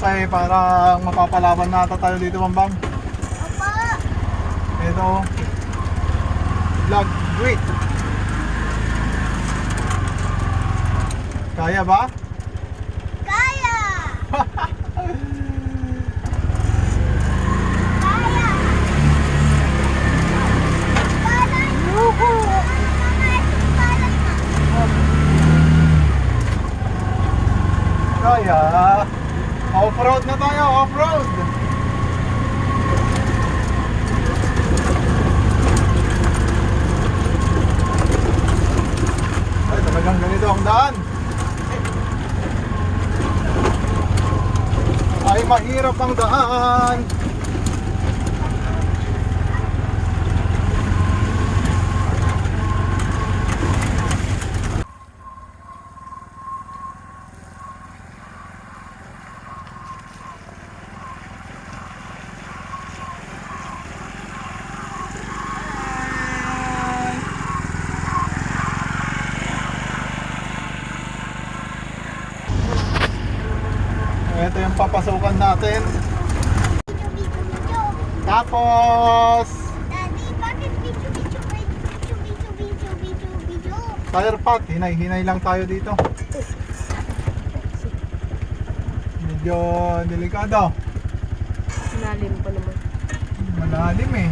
Okay, parang mapapalaban nata tayo dito, Bambang. Opo. Ito, vlog greet. Kaya ba? Kaya. Kaya. Balay. Yuhu! Balay. Balay na. Kaya, off-road na tayo, off-road. Ay, talagang ganito ang daan. Ay, mahirap ang daan. Ito yung papasukan natin. Video, video, video. Tapos, Daddy, bakit video, video, video, video, video, video, video? Tire pot. Hinay-hinay lang tayo dito. Medyo delikado. Lalim pa naman. Malalim eh.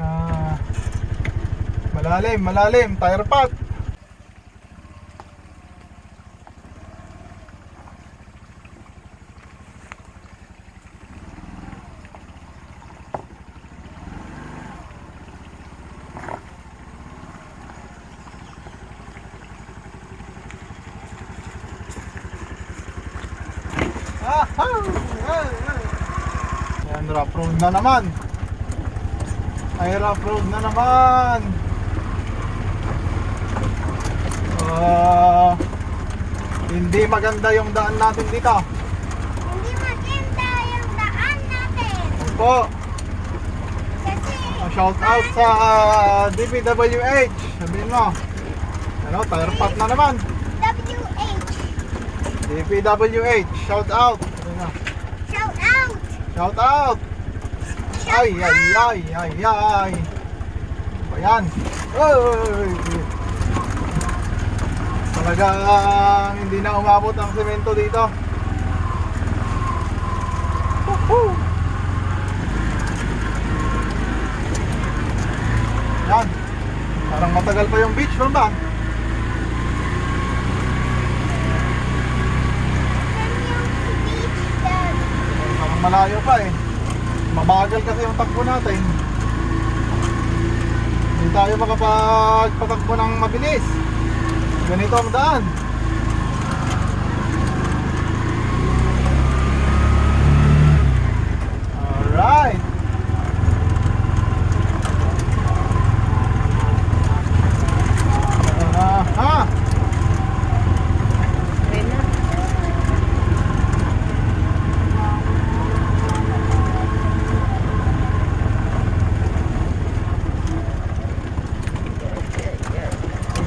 Ah, malalim, malalim. Tire pot. Ah, ah, ah, ah. Ayan, rough road na naman. Ay, rough road na naman. Ah, hindi maganda yung daan natin dito. Hindi maganda yung daan natin. Opo, Kasi, shout out sa DPWH. Sabihin mo. Ano, tire pot na naman. WH. DPWH, shout out. Sabihin mo. Shout out. Shout out. Ay, ay, ay, ay, ay. Ba yan? Ay! Talagang hindi na umabot ang semento dito. Woohoo! Yan. Parang matagal pa yung beach, ba ba? Saan yung beach, Dad? Malayo pa eh. Mabagal kasi yung takbo natin. Hindi tayo makapagpatakbo ng mabilis. Ganito ang daan. Alright. Aha. Okay na.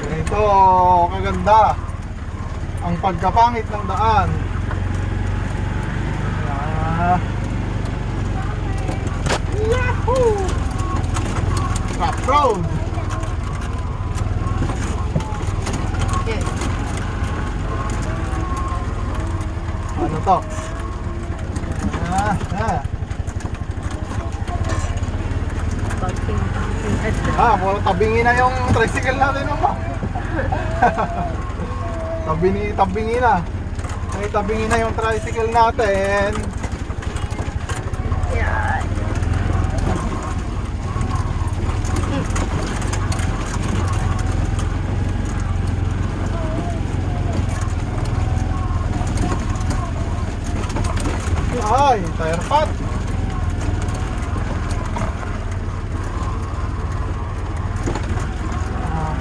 Ganito kaganda ang pagkapangit ng daan. Ah. Yahoo! Rough road. Yes. Ano to? Ah, ah. Ah, puro tabingi na yung tricycle natin mo. tabingi, tabingi na. Ay, tabingi na yung tricycle natin. Yeah. Ay, tire pot.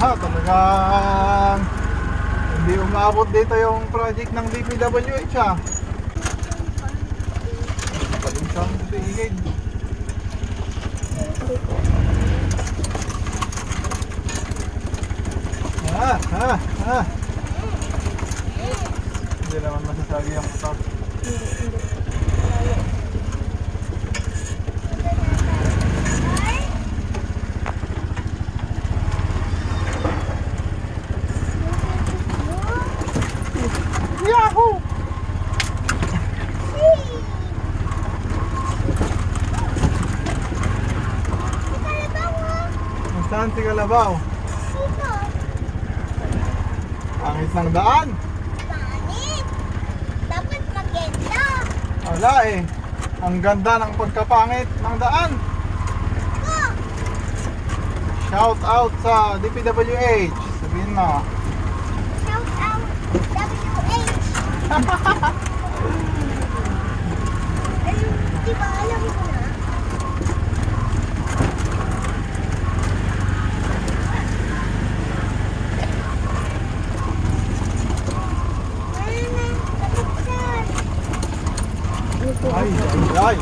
Ha, talagang hindi umabot dito yung project ng DPWH ah. Palinsang tiigid. Ah, ah, ah. Hindi naman masasabi ang motor. Hindi, hindi. Yahoo! Kalabaw? Pangit ng daan. Dapat maganda. Wala eh. Ang ganda ng pagkapangit ng daan. Shout out sa DPWH. Sabihin mo. Shout out WH. Ay, di ba alam mo na? Mama, kapatid. Ano po? Ay, ay.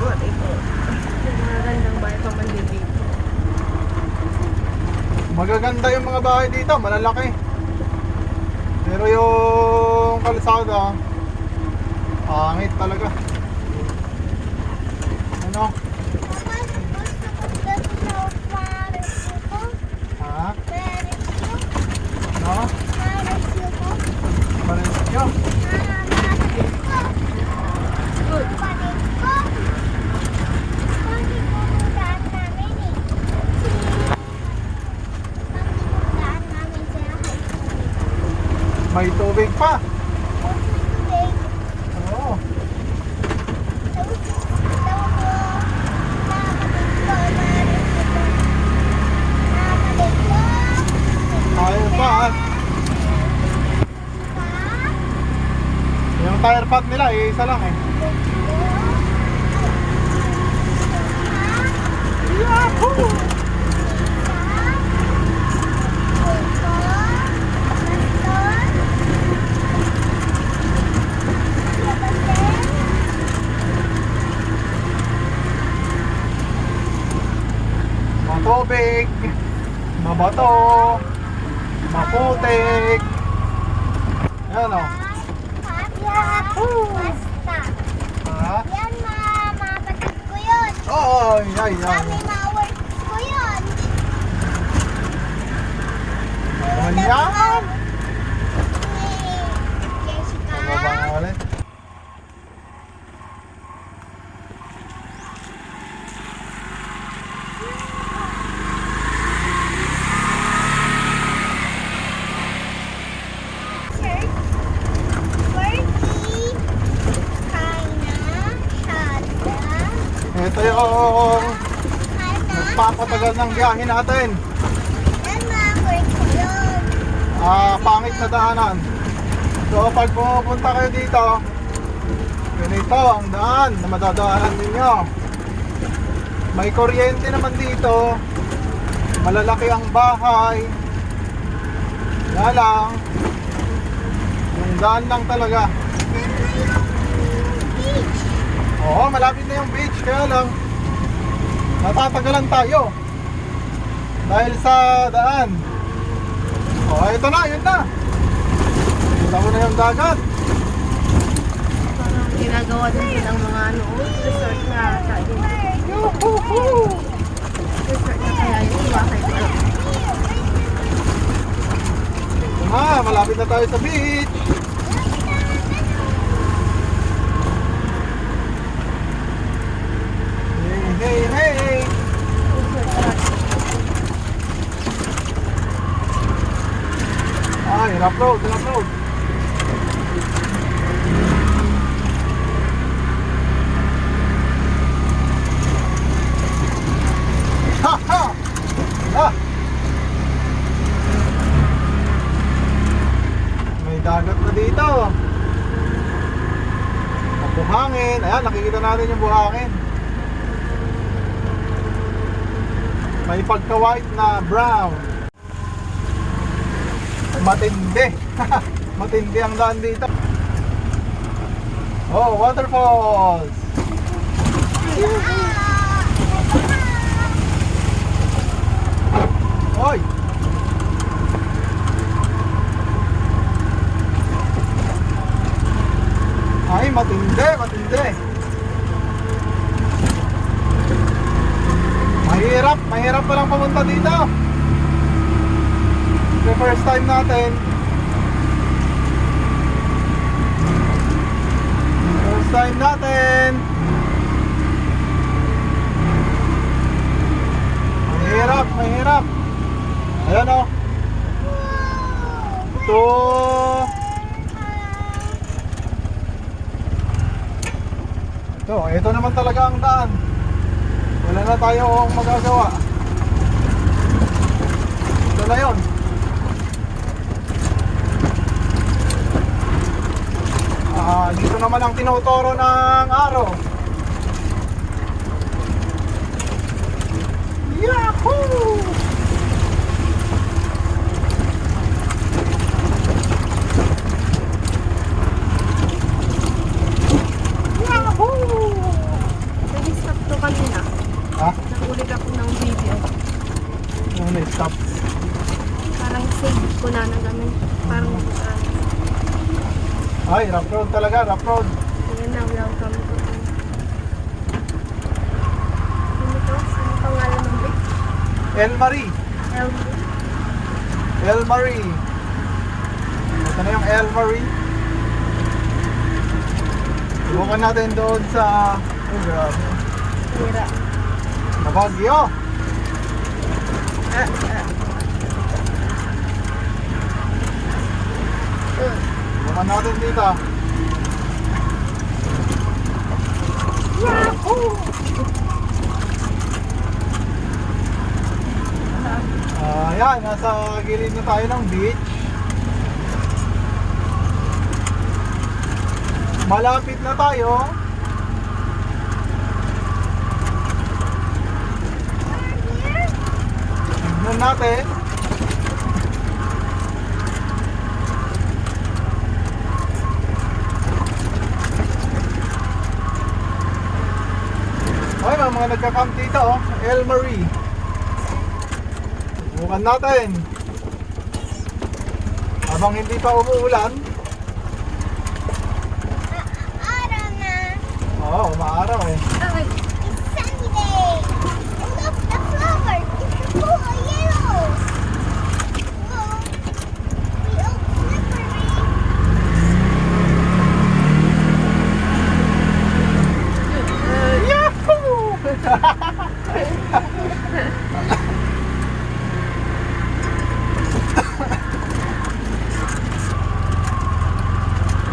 Good, ito. Magandang bahay pa man dito. Magaganda yung mga bahay dito, malalaki. Pero yung kalsada, pangit talaga. Ano? Mama, gusto ko dito sa Paris ko. Ha? Paris ko. No? Paris ko. Pares nyo? Ah, Paris ko. Good. Paris ko. Paris ko ang daan namin eh. Paris ko ang daan namin sa high school. May tubig pa. Tapos may tubig. Oo. Tapos, tapos ko, nakakabig ko, Paris ko. Nakakabig ko. Tayo pa ah. Pa. Yung tire pad nila, eh, isa lang eh. Yahoo! Matubig, mabato, maputik. Yan o. Ha? Yan, ma- mapatid ko yun. Ay, ay, ay. Kami ma-work ko yun. Manyaman! Jessica. Bababa ulit. Shirt. Worky. Kaina. Shada. Ito yung nagpapatagal ng biyahe natin. Ah, pangit na daanan. So pag pumupunta kayo dito, ganito ang daan na madadaanan ninyo. May kuryente naman dito. Malalaki ang bahay. Wala lang. Yung daan lang talaga. Yan na yung beach. Oo, malapit na yung beach. Kaya lang, natatagalan tayo. Dahil sa daan. Oh, ito na, yun na. Kita mo na yung dagat. Parang ginagawa din silang mga ano, resort na tayo. Yuhuhu! Resort na kaya yung bakay ko. Ah, malapit na tayo sa beach. Hey, hey, hey! Ah, hirap road. Ha ha! Ah! May dagat na dito. Ang buhangin. Ayan, nakikita natin yung buhangin. May pagka-white na brown. Matindi. Matindi ang daan dito. Oh, waterfalls. Hoy! Ay, matindi, matindi. Mahirap, mahirap pa lang pumunta dito. The first time natin. First time natin. Mahirap, mahirap. Ayan o. Ito. Ito, ito naman talaga ang daan. Wala na tayong magagawa. Ito na yun. Ah, dito naman ang tinuturo ng araw. Yahoo! Yahoo! Pwede stop to kanina. Ha? Nakulit ako ng video. Ano na stop? Parang save ko na ng ganun. Parang uh, Ay, rough road talaga, rough road. yun na, welcome to Ano to? Ano pangalan ng bit? El Marie. LB? El Marie. Ito na yung El Marie. Subukan natin doon sa... Oh, grabe. Hira. Na Baguio. Uh, Subukan natin dito. Yahoo! Ah, yan, nasa gilid na tayo ng beach. Malapit na tayo. Tignan natin. Ay, may mga nagka-camp dito, oh. El Marie. Subukan natin. Habang hindi pa umuulan, Araw na. oo, umaaraw eh.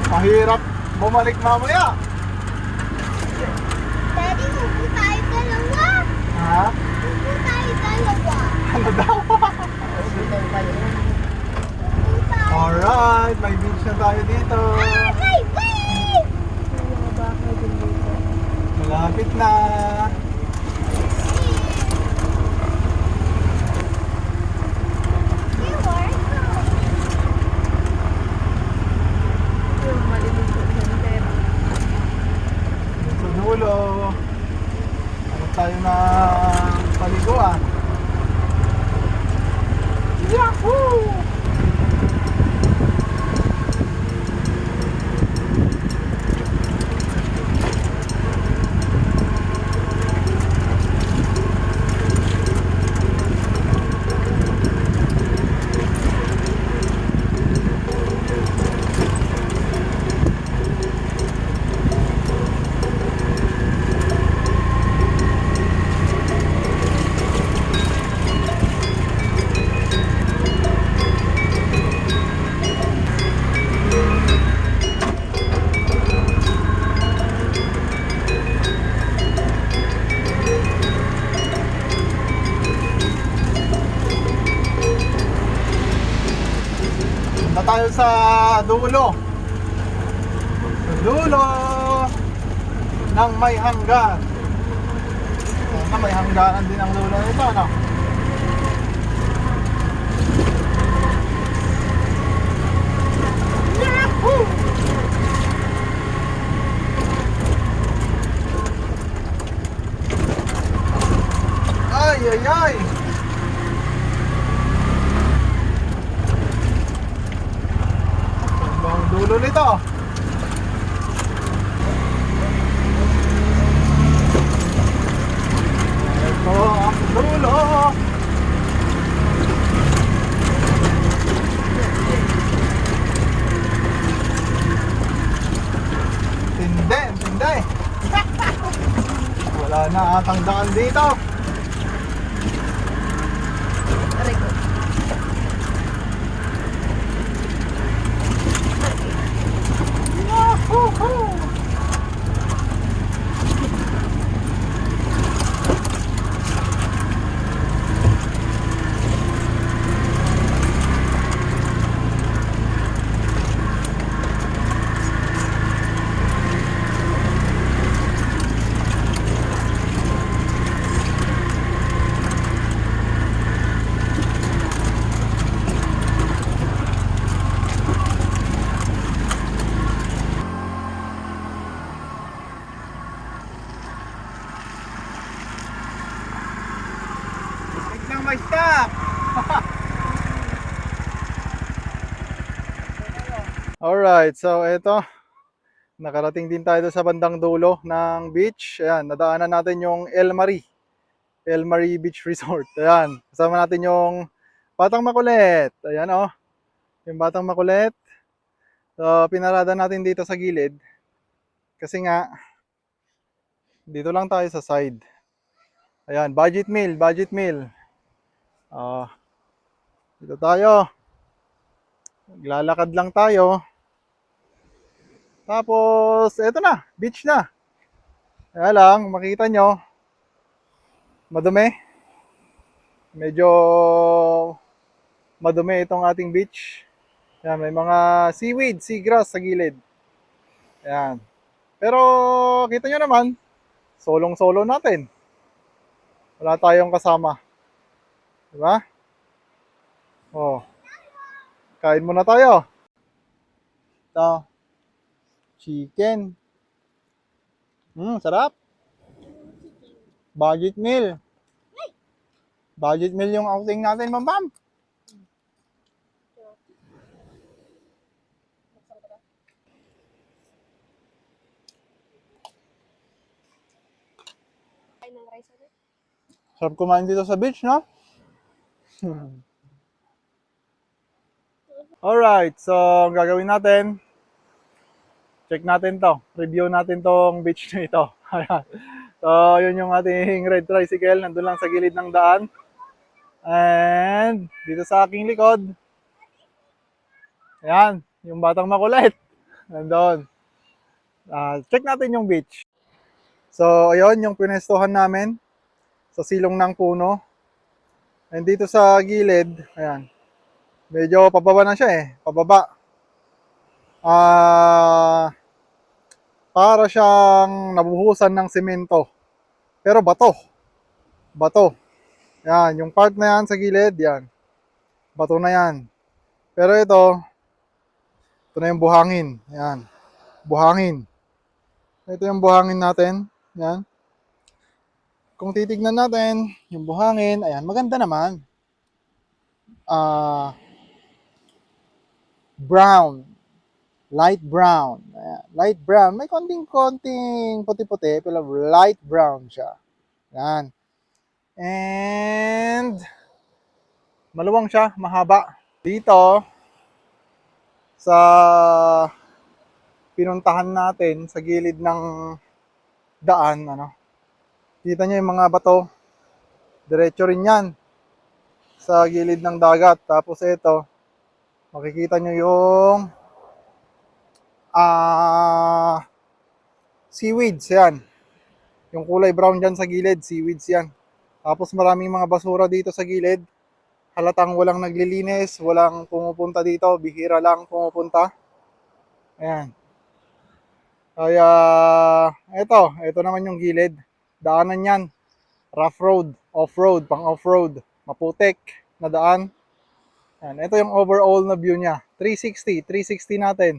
Mahirap bumalik mamaya. Daddy, upo tayo dalawa. Ha? Upo tayo dalawa. Ano daw? Alright, may beach na tayo dito. Ah, may dito. Malapit na. You are Yung malilim ko dyan, pero Sa tayo sa dulo. Sa dulo ng may hanggan. Sana may hangganan din ang dulo nito, ano? Yahoo! Ay, ay, ay! No? dito. Ito ang dulo. Tindi, tindi. Wala na atang daan dito. Aray ko. Wahoo! Wait lang may stop. Alright, so ito. Nakarating din tayo sa bandang dulo ng beach. Ayan, nadaanan natin yung El Marie. El Marie Beach Resort. Ayan, kasama natin yung Batang Makulit. Ayan oh. Yung Batang Makulit. So, pinarada natin dito sa gilid. Kasi nga, dito lang tayo sa side. Ayan, budget meal, budget meal. Ah, dito tayo. Maglalakad lang tayo. Tapos, eto na, beach na. Kaya lang, makita nyo, madumi. Medyo madumi itong ating beach. Ayan, may mga seaweed, seagrass sa gilid. Ayan. Pero, kita nyo naman, solong-solo natin. Wala tayong kasama. Diba? Oh. Kain muna tayo. Ito. Chicken. Hmm, sarap. Budget meal. Budget meal yung outing natin, Pam. Ulit. Sarap kumain dito sa beach, no? Alright, so ang gagawin natin, check natin to. Review natin tong beach na ito. So, yun yung ating red tricycle. Nandun lang sa gilid ng daan. And, dito sa aking likod, ayan, yung batang makulit. Nandun. Ah, check natin yung beach. So, ayun, yung pinestuhan namin sa silong ng puno. And dito sa gilid, ayan, medyo pababa na siya eh, pababa. Ah, para siyang nabuhusan ng semento. Pero bato. Bato. Yan, yung part na yan sa gilid, yan. Bato na yan. Pero ito, ito na yung buhangin. Yan. Buhangin. Ito yung buhangin natin. Yan. Kung titignan natin, yung buhangin, ayan, maganda naman. Ah, brown. Light brown. Light brown. May konting-konting puti-puti, pero light brown siya. Yan. And, maluwang siya, mahaba. Dito, sa pinuntahan natin sa gilid ng daan, ano, Kita nyo yung mga bato. Diretso rin yan. Sa gilid ng dagat. Tapos ito, makikita nyo yung ah seaweeds yan. Yung kulay brown dyan sa gilid, seaweeds yan. Tapos maraming mga basura dito sa gilid. Halatang walang naglilinis, walang pumupunta dito, bihira lang pumupunta. Ayan. Kaya, eto, eto naman yung gilid daanan yan. Rough road, off-road, pang off-road. Maputek na daan. Yan, ito yung overall na view niya. 360, 360 natin.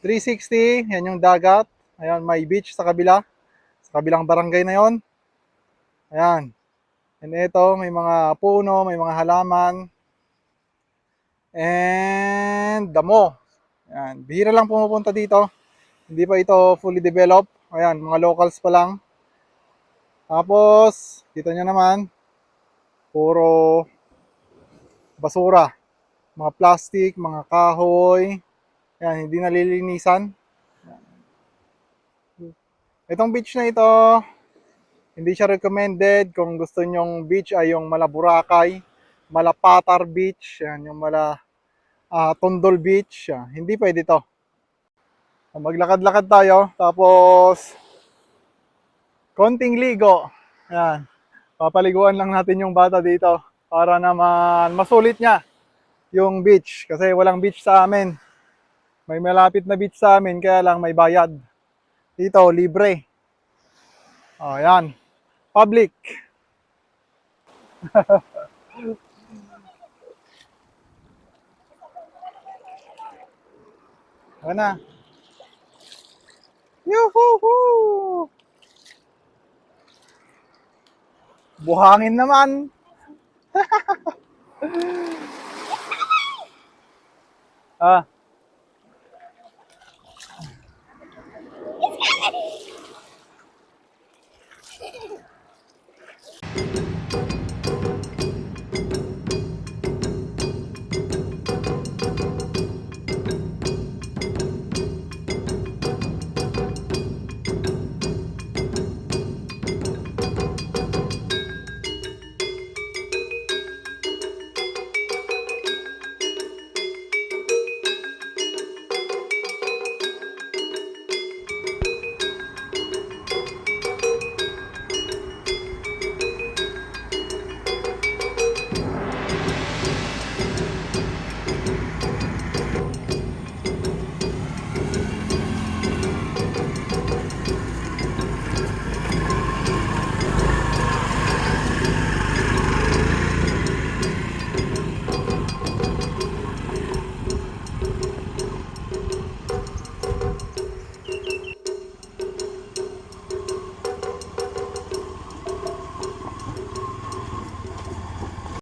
360, yan yung dagat. Ayan, may beach sa kabila. Sa kabilang barangay na yon. Ayan. And ito, may mga puno, may mga halaman. And damo. Ayan, bihira lang pumupunta dito. Hindi pa ito fully developed. Ayan, mga locals pa lang. Tapos, kita nyo naman, puro basura. Mga plastic, mga kahoy. Ayan, hindi nalilinisan. Itong beach na ito, hindi siya recommended kung gusto nyong beach ay yung mala Boracay, mala Patar Beach, yan, yung mala ah, Tondol Beach. yan. Hindi pwede to. Maglakad-lakad tayo, tapos konting ligo. Yan. Papaliguan lang natin yung bata dito para naman masulit niya yung beach kasi walang beach sa amin. May malapit na beach sa amin kaya lang may bayad. Dito libre. Oh, yan. Public. Ano na? Yuhu! Buhangin naman. ah.